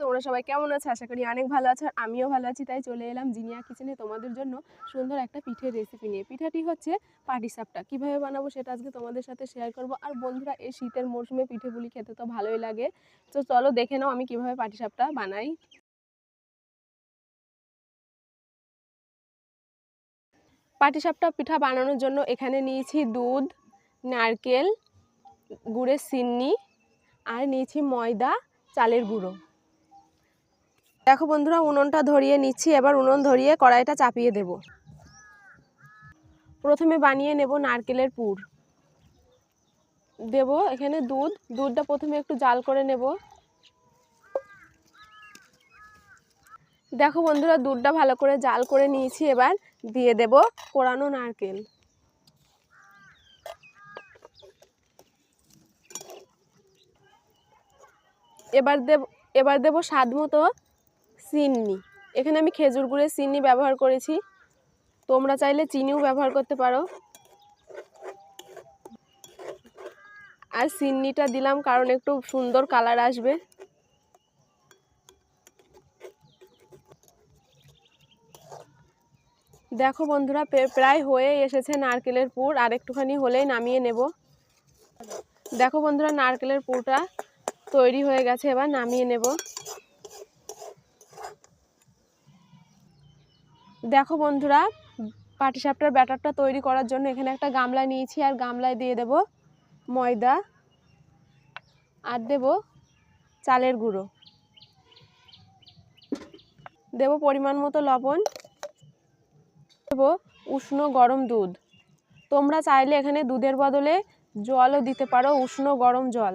তোমরা সবাই কেমন আছো? আশা করি অনেক ভালো আছো, আর আমিও ভালো আছি। তাই চলে এলাম জিনিয়া কিচেনে তোমাদের জন্য সুন্দর একটা পিঠের রেসিপি নিয়ে। পিঠাটি হচ্ছে পাটিসাপটা কীভাবে বানাবো সেটা আজকে তোমাদের সাথে শেয়ার করব। আর বন্ধুরা, এই শীতের মরশুমে পিঠেগুলি খেতে তো ভালোই লাগে। তো চলো দেখে নাও আমি কীভাবে পাটিসাপটা বানাই। পাটিসাপটা পিঠা বানানোর জন্য এখানে নিয়েছি দুধ, নারকেল, গুড়ের চিনি আর নিয়েছি ময়দা, চালের গুঁড়ো। দেখো বন্ধুরা, উনুনটা ধরিয়ে নিচ্ছি, এবার উনুন ধরিয়ে কড়াইটা চাপিয়ে দেব। প্রথমে বানিয়ে নেব নারকেলের পুর। দেব এখানে দুধ, দুধটা প্রথমে একটু জাল করে নেব। দেখো বন্ধুরা, দুধটা ভালো করে জাল করে নিয়েছি, এবার দিয়ে দেব কোরানো নারকেল। এবার দেব এবার দেব স্বাদ মতো চিনি। এখানে আমি খেজুর গুড়ের চিনি ব্যবহার করেছি। তোমরা চাইলে চিনিও ব্যবহার করতে পারো। আর চিনিটা দিলাম কারণ একটু সুন্দর কালার আসবে। দেখো বন্ধুরা প্রায় হয়ে এসেছে নারকেলের পুর, আর একটুখানি হলেই নামিয়ে নেব। দেখো বন্ধুরা, নারকেলের পুরটা তৈরি হয়ে গেছে, এবার নামিয়ে নেব। দেখো বন্ধুরা, পাটিসাপটার ব্যাটারটা তৈরি করার জন্য এখানে একটা গামলা নিয়েছি, আর গামলায় দিয়ে দেব ময়দা, আর দেব চালের গুঁড়ো। দেব পরিমাণ মতো লবণ, দেব উষ্ণ গরম দুধ। তোমরা চাইলে এখানে দুধের বদলে জলও দিতে পারো, উষ্ণ গরম জল।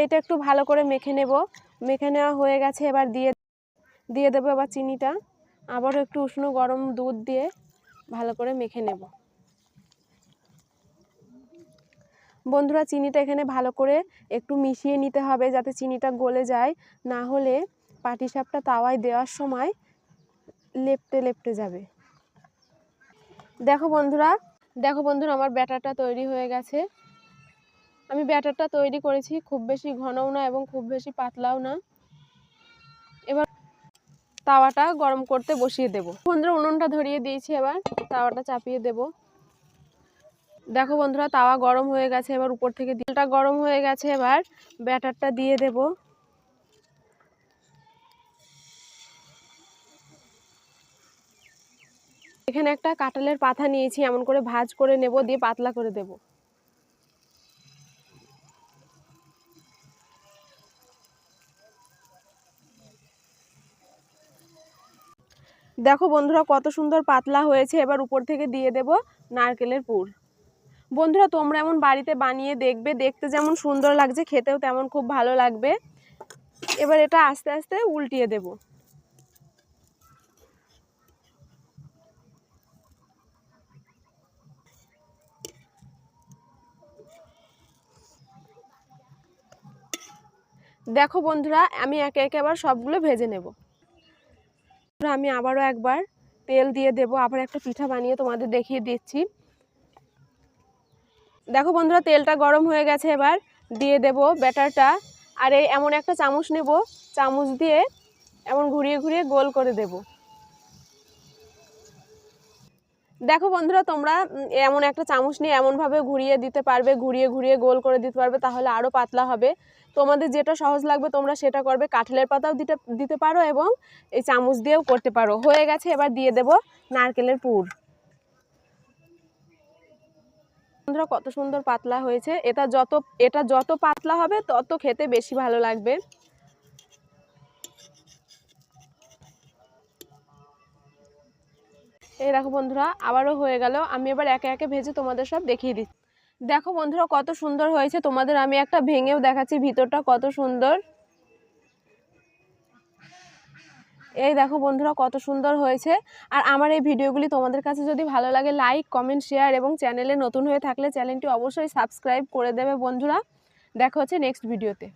এইটা একটু ভালো করে মেখে নেব। মেখে নেওয়া হয়ে গেছে, এবার দিয়ে দিয়ে দেবো এবার চিনিটা। আবারও একটু উষ্ণ গরম দুধ দিয়ে ভালো করে মেখে নেব। বন্ধুরা, চিনিটা এখানে ভালো করে একটু মিশিয়ে নিতে হবে যাতে চিনিটা গলে যায়। না হলে পাটিসাপটা তাওয়ায় দেওয়ার সময় লেপটে লেপটে যাবে। দেখো বন্ধুরা দেখো বন্ধুরা, আমার ব্যাটারটা তৈরি হয়ে গেছে। আমি ব্যাটারটা তৈরি করেছি, খুব বেশি ঘনও না এবং খুব বেশি পাতলাও না। এবার তাওয়াটা গরম করতে বসিয়ে দেব। বন্ধুরা, উনুনটা ধরিয়ে দিয়েছি এবার, তাওয়াটা চাপিয়ে দেব। দেখো বন্ধুরা, তাওয়া গরম হয়ে গেছে, এবার উপর থেকে দিলটা গরম হয়ে গেছে, এবার ব্যাটারটা দিয়ে দেব। এখানে একটা কাঁঠালের পাতা নিয়েছি, এমন করে ভাজ করে নেব, দিয়ে পাতলা করে দেবো। দেখো বন্ধুরা কত সুন্দর পাতলা হয়েছে, এবার উপর থেকে দিয়ে দেব নারকেলের পুর। বন্ধুরা তোমরা এমন বাড়িতে বানিয়ে দেখবে, দেখতে যেমন সুন্দর লাগছে, খেতেও তেমন খুব ভালো লাগবে। এবার এটা আস্তে আস্তে উল্টিয়ে দেব। দেখো বন্ধুরা, আমি একে একে আবার সবগুলো ভেজে নেব। আমি আবারও একবার তেল দিয়ে দেব। আবার একটা পিঠা বানিয়ে তোমাদের দেখিয়ে দিচ্ছি। দেখো বন্ধুরা, তেলটা গরম হয়ে গেছে এবার। দিয়ে দেব ব্যাটারটা। আর এমন একটা চামচ নেব, চামচ দিয়ে এমন ঘুরিয়ে ঘুরিয়ে গোল করে দেব। দেখো বন্ধুরা, তোমরা এমন একটা চামচ নিয়ে এমনভাবে ঘুরিয়ে দিতে পারবে, ঘুরিয়ে ঘুরিয়ে গোল করে দিতে পারবে, তাহলে আরও পাতলা হবে। তোমাদের যেটা সহজ লাগবে, তোমরা সেটা করবে, কাঠলের পাতাও দিতে দিতে পারো এবং এই চামচ দিয়েও করতে পারো। হয়ে গেছে, এবার দিয়ে দেব নারকেলের পুর। বন্ধুরা, কত সুন্দর পাতলা হয়েছে। এটা যত এটা যত পাতলা হবে, তত খেতে বেশি ভালো লাগবে। এই দেখো বন্ধুরা, আবারও হয়ে গেল। আমি এবার একে একে ভেজে তোমাদের সব দেখিয়ে দিচ্ছি। দেখো বন্ধুরা, কত সুন্দর হয়েছে। তোমাদের আমি একটা ভেঙেও দেখাচ্ছি, ভিতরটা কত সুন্দর। এই দেখো বন্ধুরা, কত সুন্দর হয়েছে। আর আমার এই ভিডিওগুলি তোমাদের কাছে যদি ভালো লাগে লাইক কমেন্ট শেয়ার এবং চ্যানেলে নতুন হয়ে থাকলে চ্যানেলটি অবশ্যই সাবস্ক্রাইব করে দেবে বন্ধুরা। দেখা হচ্ছে নেক্সট ভিডিওতে